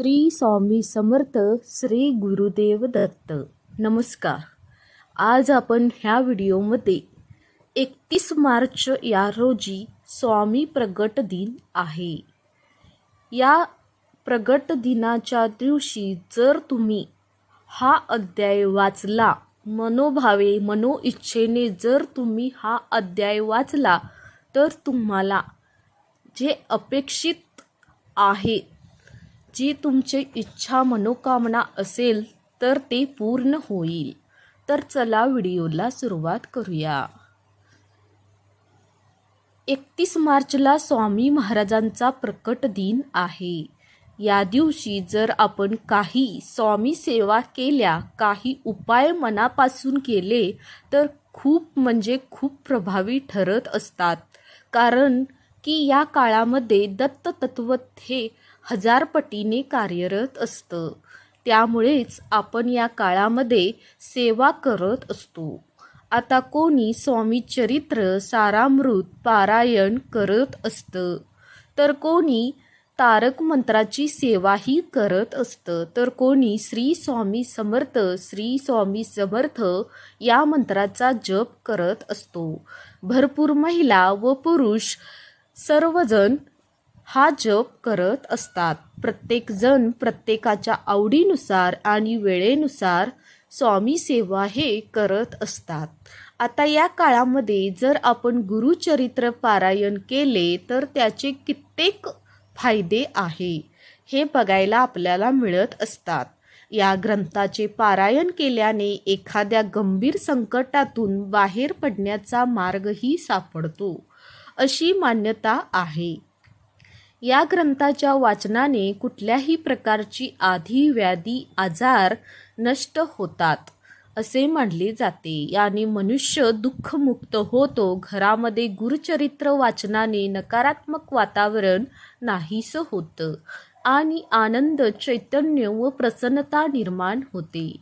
श्री स्वामी समर्थ श्री गुरुदेव दत्त. नमस्कार. आज आपण ह्या व्हिडिओमध्ये एकतीस मार्च या रोजी स्वामी प्रगट दिन आहे. या प्रगट दिनाच्या दिवशी जर तुम्ही हा अध्याय वाचला मनोभावे मनोइच्छेने जर तुम्ही हा अध्याय वाचला तर तुम्हाला जे अपेक्षित आहे जी तुमची इच्छा मनोकामना असेल तर ते पूर्ण होईल. तर चला व्हिडिओला सुरुवात करूया. एकतीस मार्चला स्वामी महाराजांचा प्रकट दिन आहे. या दिवशी जर आपण काही स्वामी सेवा केल्या काही उपाय मनापासून केले तर खूप म्हणजे खूप प्रभावी ठरत असतात. कारण की या काळामध्ये दत्त तत्व हे हजारपटीने कार्यरत असतं. त्यामुळेच आपण या काळामध्ये सेवा करत असतो. आता कोणी स्वामी चरित्र सारामृत पारायण करत असतं. तर कोणी तारक मंत्राची सेवाही करत असतं. तर कोणी श्री स्वामी समर्थ श्री स्वामी समर्थ या मंत्राचा जप करत असतो. भरपूर महिला व पुरुष सर्वजण हा जप करत असतात. प्रत्येकजण प्रत्येकाच्या आवडीनुसार आणि वेळेनुसार स्वामी सेवा हे करत असतात. आता या काळामध्ये जर आपण गुरुचरित्र पारायण केले तर त्याचे कित्येक फायदे आहे. हे बघायला आपल्याला मिळत असतात. या ग्रंथाचे पारायण केल्याने एखाद्या गंभीर संकटातून बाहेर पडण्याचा मार्गही सापडतो. अशी मान्यता आहे. या ग्रंथाच्या वाचनाने कुठल्याही प्रकारची आधी व्याधी आजार नष्ट होतात असे मानले जाते. याने मनुष्य दुःखमुक्त होतो घरामध्ये गुरुचरित्र वाचनाने नकारात्मक वातावरण नाहीसं होतं आणि आनंद चैतन्य व प्रसन्नता निर्माण होते.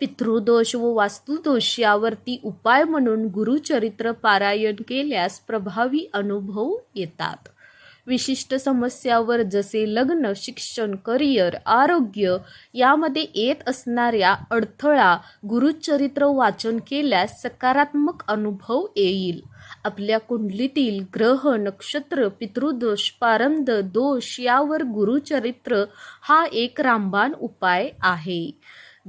पितृदोष व वास्तुदोष यावरती उपाय म्हणून गुरुचरित्र पारायण केल्यास प्रभावी अनुभव येतात. विशिष्ट समस्यावर जसे लग्न शिक्षण करिअर आरोग्य यामध्ये येत असणाऱ्या अडथळा गुरुचरित्र वाचन केल्यास सकारात्मक अनुभव येईल. आपल्या कुंडलीतील ग्रह नक्षत्र पितृदोष पारंद दोष यावर गुरुचरित्र हा एक रामबाण उपाय आहे.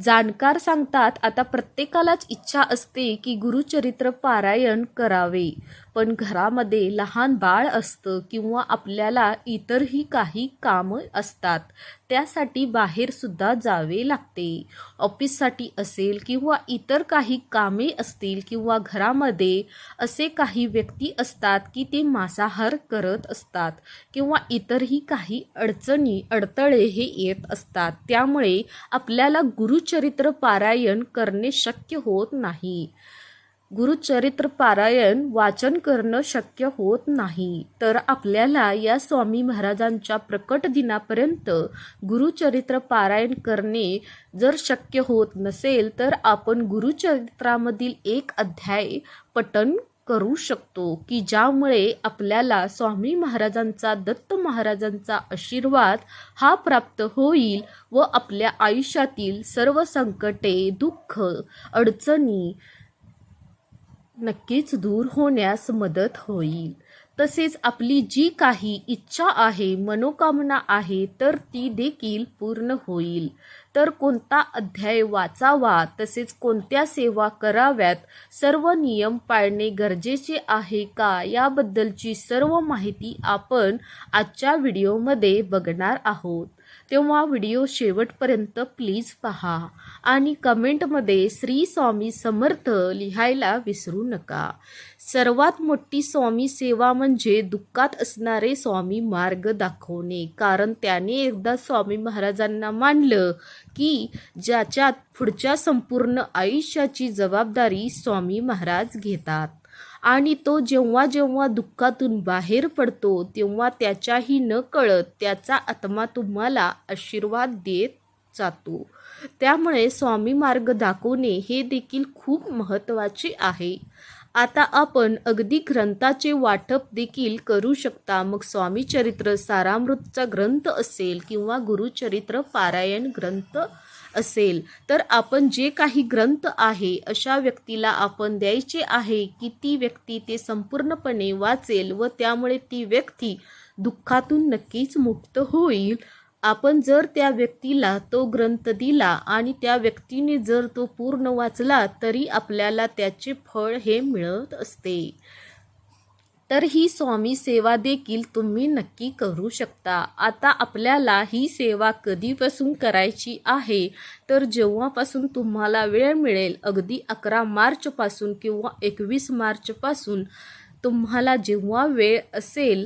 जाणकार सांगतात आता प्रत्येकालाच इच्छा असते की गुरुचरित्र पारायण करावे. पण घरामध्ये लहान बाळ असतं किंवा आपल्याला इतरही काही कामं असतात त्यासाठी बाहेरसुद्धा जावे लागते. ऑफिससाठी असेल किंवा इतर काही कामे असतील किंवा घरामध्ये असे काही व्यक्ती असतात की ते मांसाहार करत असतात किंवा इतरही काही अडचणी अडथळे हे येत असतात. त्यामुळे आपल्याला गुरुचरित्र पारायण करणे शक्य होत नाही. गुरुचरित्र पारायण वाचन करणं शक्य होत नाही. तर आपल्याला या स्वामी महाराजांच्या प्रकट दिनापर्यंत गुरुचरित्र पारायण करणे जर शक्य होत नसेल तर आपण गुरुचरित्रामधील एक अध्याय पठण करू शकतो की ज्यामुळे आपल्याला स्वामी महाराजांचा दत्त महाराजांचा आशीर्वाद हा प्राप्त होईल व आपल्या आयुष्यातील सर्व संकटे दुःख अडचणी नक्कीच दूर होण्यास मदत होईल. तसेच आपली जी काही इच्छा आहे मनोकामना आहे तर ती देखील पूर्ण होईल. तर कोणता अध्याय वाचावा तसेच कोणत्या सेवा कराव्यात सर्व नियम पाळणे गरजेचे आहे का याबद्दलची सर्व माहिती आपण आजच्या व्हिडिओमध्ये बघणार आहोत. तेव्हा व्हिडिओ शेवटपर्यंत प्लीज पहा आणि कमेंटमध्ये श्री स्वामी समर्थ लिहायला विसरू नका. सर्वात मोठी स्वामी सेवा म्हणजे दुःखात असणारे स्वामी मार्ग दाखवणे. कारण त्याने एकदा स्वामी महाराजांना मानलं की ज्याच्यात पुढच्या संपूर्ण आयुष्याची जबाबदारी स्वामी महाराज घेतात. आणि तो जेव्हा जेव्हा दुःखातून बाहेर पडतो तेव्हा त्याच्याही न कळत त्याचा आत्मा तुम्हाला आशीर्वाद देत जातो. त्यामुळे स्वामी मार्ग दाखवणे हे देखील खूप महत्त्वाचे आहे. आता आपण अगदी ग्रंथाचे वाटप देखील करू शकता. मग स्वामी चरित्र सारामृतचा ग्रंथ असेल किंवा गुरुचरित्र पारायण ग्रंथ असेल तर आपण जे काही ग्रंथ आहे अशा व्यक्तीला आपण द्यायचे आहे की ती व्यक्ती ते संपूर्णपणे वाचेल व त्यामुळे ती व्यक्ती दुःखातून नक्कीच मुक्त होईल. आपण जर त्या व्यक्तीला तो ग्रंथ दिला आणि त्या व्यक्तीने जर तो पूर्ण वाचला तरी आपल्याला त्याचे फळ हे मिळत असते. तर ही स्वामी सेवा देखील तुम्ही नक्की करू शकता. आता आपल्याला ही सेवा कधीपासून करायची आहे? तर जेव्हापासून तुम्हाला वेळ मिळेल अगदी अकरा मार्चपासून किंवा एकवीस मार्चपासून तुम्हाला जेव्हा वेळ असेल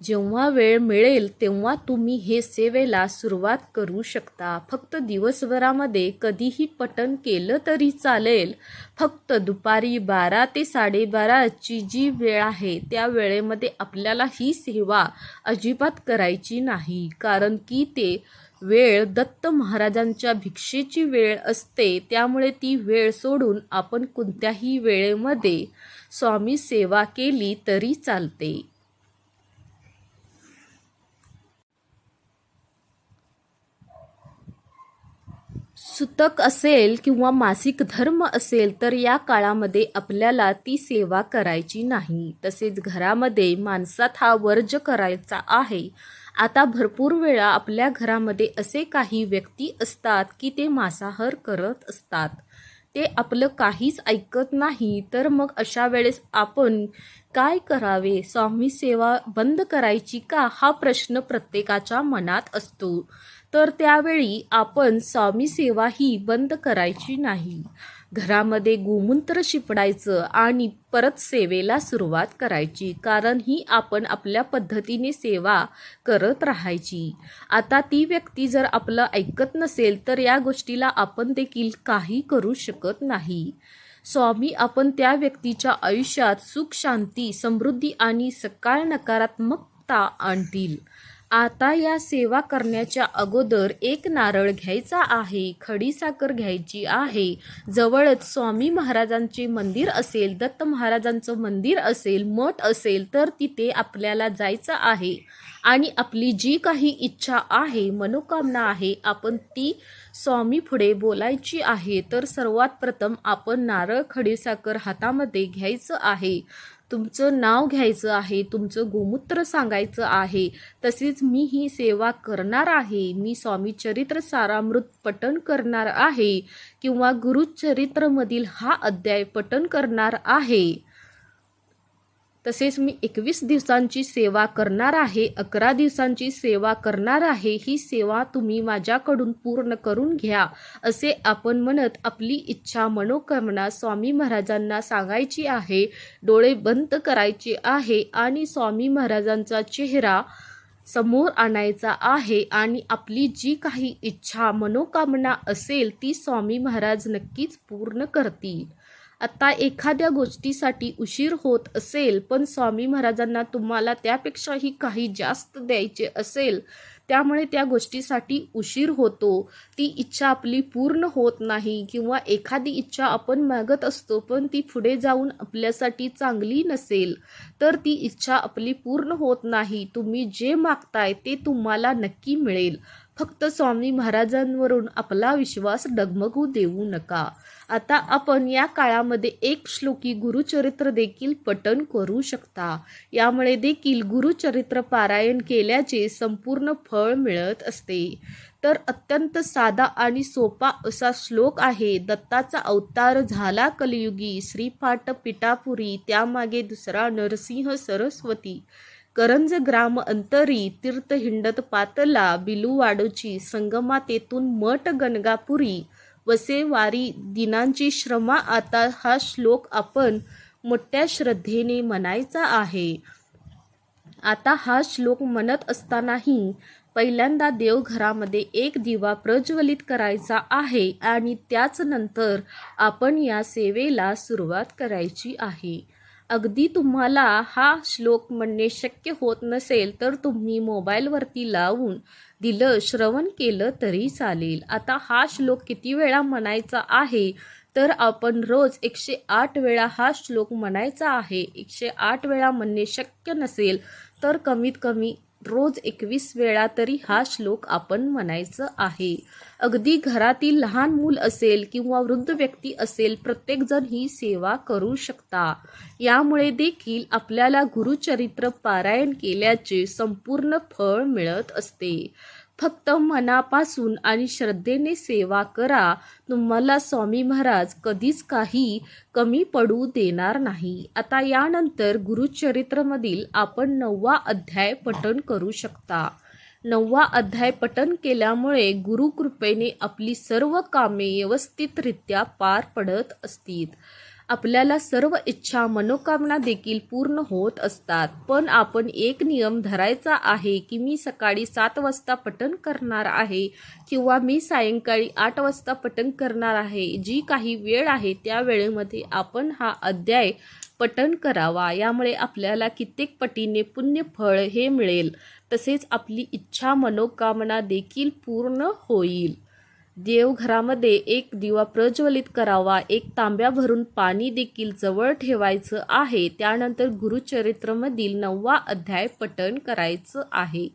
जेव्हा वेळ मिळेल तेव्हा तुम्ही हे सेवेला सुरुवात करू शकता. फक्त दिवसभरामध्ये कधीही पठण केलं तरी चालेल. फक्त दुपारी बारा ते साडेबाराची जी वेळ आहे त्या वेळेमध्ये आपल्याला ही सेवा अजिबात करायची नाही. कारण की ते वेळ दत्त महाराजांच्या भिक्षेची वेळ असते त्यामुळे ती वेळ सोडून आपण कोणत्याही वेळेमध्ये स्वामी सेवा केली तरी चालते. सुतक असेल किंवा मासिक धर्म असेल तर या काळामध्ये आपल्याला ती सेवा करायची नाही. तसेच घरामध्ये माणसात हा वर्ज करायचा आहे. आता भरपूर वेळा आपल्या घरामध्ये असे काही व्यक्ती असतात की ते मांसाहार करत असतात. ते आपलं काहीच ऐकत नाही तर मग अशा वेळेस आपण काय करावे? स्वामी सेवा बंद करायची का? हा प्रश्न प्रत्येकाच्या मनात असतो. तर त्यावेळी आपण स्वामी सेवा ही बंद करायची नाही. घरामध्ये गोमूत्र शिपडायचं आणि परत सेवेला सुरुवात करायची कारण ही आपण आपल्या पद्धतीने सेवा करत राहायची. आता ती व्यक्ती जर आपलं ऐकत नसेल तर या गोष्टीला आपण देखील काही करू शकत नाही. स्वामी आपण त्या व्यक्तीच्या आयुष्यात सुख शांती समृद्धी आणि सकाळ नकारात्मकता आणतील. आता या सेवा करण्याच्या अगोदर एक नारळ घ्यायचा आहे खडीसाखर घ्यायची आहे. जवळच स्वामी महाराजांचे मंदिर असेल दत्त महाराजांचं मंदिर असेल मठ असेल तर तिथे आपल्याला जायचं आहे. आणि आपली जी काही इच्छा आहे मनोकामना आहे आपण ती स्वामी पुढे बोलायची आहे तर सर्वात प्रथम आपण नारळ खडीसाखर हातामध्ये घ्यायचं आहे. तुमचं नाव घ्यायचं आहे तुमचं गोमूत्र सांगायचं आहे तसेच मी ही सेवा करणार आहे मी स्वामी चरित्र सारामृत पठण करणार आहे किंवा गुरुचरित्रमधील हा अध्याय पठण करणार आहे. तसेच मी एकवीस दिवसांची सेवा करणार आहे अकरा दिवसांची सेवा करणार आहे ही सेवा तुम्ही माझ्याकडून पूर्ण करून घ्या असे आपण म्हणत आपली इच्छा मनोकामना स्वामी महाराजांना सांगायची आहे डोळे बंद करायचे आहे आणि स्वामी महाराजांचा चेहरा समोर आणायचा आहे आणि आपली जी काही इच्छा मनोकामना असेल ती स्वामी महाराज नक्कीच पूर्ण करतील. आता एखाद्या गोष्टीसाठी उशीर होत असेल पण स्वामी महाराजांना तुम्हाला त्यापेक्षाही काही जास्त द्यायचे असेल त्यामुळे त्या गोष्टीसाठी उशीर होतो. ती इच्छा आपली पूर्ण होत नाही किंवा एखादी इच्छा आपण मागत असतो पण ती पुढे जाऊन आपल्यासाठी चांगली नसेल तर ती इच्छा आपली पूर्ण होत नाही. तुम्ही जे मागताय ते तुम्हाला नक्की मिळेल. फक्त स्वामी महाराजांवरून आपला विश्वास डगमगू देऊ नका. आता आपण या काळामध्ये एक श्लोकी गुरुचरित्र देखील पठन करू शकता. यामुळे देखील गुरुचरित्र पारायण केल्याचे संपूर्ण फळ मिळत असते. तर अत्यंत साधा आणि सोपा असा श्लोक आहे दत्ताचा अवतार झाला कलियुगी श्रीपाठ पिठापुरी त्यामागे दुसरा नरसिंह सरस्वती. करंज ग्राम अंतरी तीर्थ हिंडत पातला बिलुवाडोची संगमा तेथून मठ गणगापुरी वसे वारी दिनांची श्रमा आता हा श्लोक आपण मोठ्या श्रद्धेने म्हणायचा आहे. आता हा श्लोक म्हणत असतानाही पहिल्यांदा देवघरामध्ये एक दिवा प्रज्वलित करायचा आहे आणि त्याच नंतर आपण या सेवेला सुरुवात करायची आहे. अगदी तुम्हाला हा श्लोक म्हणणे शक्य होत नसेल तर तुम्ही मोबाईलवरती लावून दिलं श्रवण केलं तरी चालेल. आता हा श्लोक किती वेळा म्हणायचा आहे? तर आपण रोज एकशे आठ वेळा हा श्लोक म्हणायचा आहे. एकशे आठ वेळा म्हणणे शक्य नसेल तर कमीत कमी रोज एकवीस वेळा तरी हा श्लोक आपण म्हणायचं आहे. अगदी घरातील लहान मूल असेल किंवा वृद्ध व्यक्ती असेल प्रत्येकजण ही सेवा करू शकता. यामुळे देखील आपल्याला गुरुचरित्र पारायण केल्याचे संपूर्ण फळ मिळत असते. फक्त मनापासून आणि श्रद्धेने सेवा करा. तुम्हाला स्वामी महाराज कधीच काही कमी पडू देणार नाही. आता यानंतर गुरुचरित्रमधील आपण नववा अध्याय पठण करू शकता. नववा अध्याय पठण केल्यामुळे गुरुकृपेने आपली सर्व कामे व्यवस्थितरित्या पार पडत असतील. आपल्याला सर्व इच्छा मनोकामना देखील पूर्ण होत असतात. पण आपण एक नियम धरायचा आहे की मी सकाळी सात वाजता पठण करणार आहे किंवा मी सायंकाळी आठ वाजता पठण करणार आहे. जी काही वेळ आहे त्या वेळेमध्ये आपण हा अध्याय पठण करावा. यामुळे आपल्याला कित्येक पटीने पुण्य फळ हे मिळेल. तसेच आपली इच्छा मनोकामना देखील पूर्ण होईल. देवघरामध्ये एक दिवा प्रज्वलित करावा एक तांब्या भरून पाणी देखील जवळ ठेवायचं आहे. त्यानंतर गुरुचरित्रमधील नववा अध्याय पठण करायचं आहे.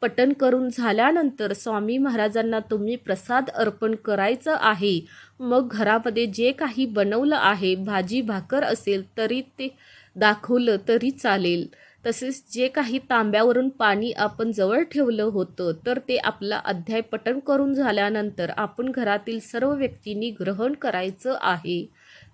पठण करून झाल्यानंतर स्वामी महाराजांना तुम्ही प्रसाद अर्पण करायचं आहे. मग घरामध्ये जे काही बनवलं आहे भाजी भाकर असेल तरी ते दाखवलं तरी चालेल. तसेच जे काही तांब्यावरून पाणी आपण जवळ ठेवलं होतं तर ते आपला अध्याय पठण करून झाल्यानंतर आपण घरातील सर्व व्यक्तींनी ग्रहण करायचं आहे.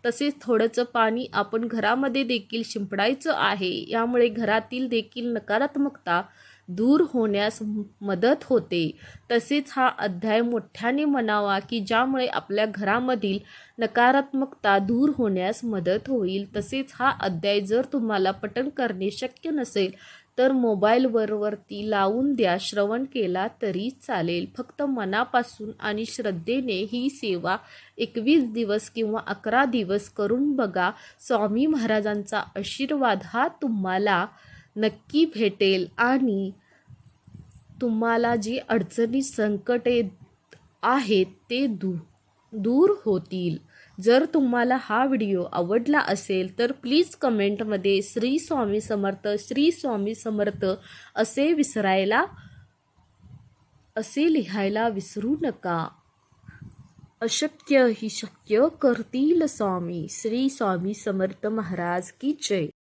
तसेच थोडंसं पाणी आपण घरामध्ये देखील शिंपडायचं आहे. यामुळे घरातील देखील नकारात्मकता दूर होण्यास मदत होते. तसेच हा अध्याय मोठ्याने म्हणावा की ज्यामुळे आपल्या घरामधील नकारात्मकता दूर होण्यास मदत होईल. तसेच हा अध्याय जर तुम्हाला पठण करणे शक्य नसेल तर मोबाईलवर वरती लावून द्या. श्रवण केला तरी चालेल. फक्त मनापासून आणि श्रद्धेने ही सेवा एकवीस दिवस किंवा अकरा दिवस करून बघा. स्वामी महाराजांचा आशीर्वाद हा तुम्हाला नक्की भेटेल आणि तुम्हाला जी अडचणी संकटे आहेत ते दू दूर होतील. जर तुम्हाला हा व्हिडिओ आवडला असेल तर प्लीज कमेंटमध्ये श्री स्वामी समर्थ श्री स्वामी समर्थ असे विसरायला असे लिहायला विसरू नका. अशक्य ही शक्य करतील स्वामी. श्री स्वामी समर्थ महाराज की जय.